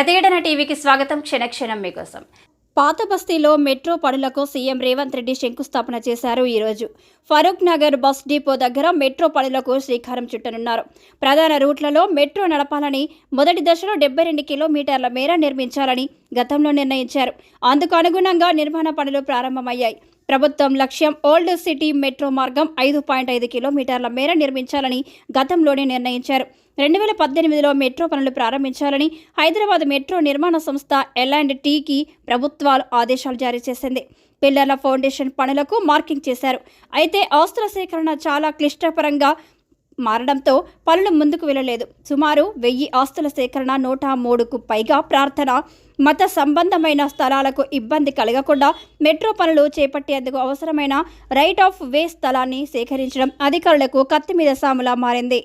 ప్రతిఘటన టీవీకి స్వాగతం. క్షణక్షణం మీకోసం. పాత బస్తీలో మెట్రో పనులకు సీఎం రేవంత్ రెడ్డి శంకుస్థాపన చేశారు ఈరోజు. ఫరూక్ నగర్ బస్ డిపో దగ్గర మెట్రో పనులకు శ్రీకారం చుట్టనున్నారు. ప్రధాన రూట్లలో మెట్రో నడపాలని మొదటి దశలో డెబ్బై రెండు కిలోమీటర్ల మేర నిర్మించాలని గతంలో నిర్ణయించారు. అందుకు అనుగుణంగా నిర్మాణ పనులు ప్రారంభమయ్యాయి. ప్రభుత్వం లక్ష్యం ఓల్డ్ సిటీ మెట్రో మార్గం ఐదు పాయింట్ ఐదు కిలోమీటర్ల మేర నిర్మించాలని గతంలోనే నిర్ణయించారు. రెండు వేల పద్దెనిమిదిలో మెట్రో పనులు ప్రారంభించాలని హైదరాబాద్ మెట్రో నిర్మాణ సంస్థ ఎల్ అండ్ టీకి ప్రభుత్వాలు ఆదేశాలు జారీ చేసింది. పిల్లర్ల ఫౌండేషన్ పనులకు మార్కింగ్ చేశారు. అయితే ఆస్తుల సేకరణ చాలా క్లిష్టపరంగా మారడంతో పనులు ముందుకు వెళ్ళలేదు. సుమారు వెయ్యి ఆస్తుల సేకరణ నూట మూడుకు పైగా ప్రార్థన మత సంబంధమైన స్థలాలకు ఇబ్బంది కలగకుండా మెట్రో పనులు చేపట్టేందుకు అవసరమైన రైట్ ఆఫ్ వే స్థలాన్ని సేకరించడం అధికారులకు కత్తి మీద సాములా మారింది.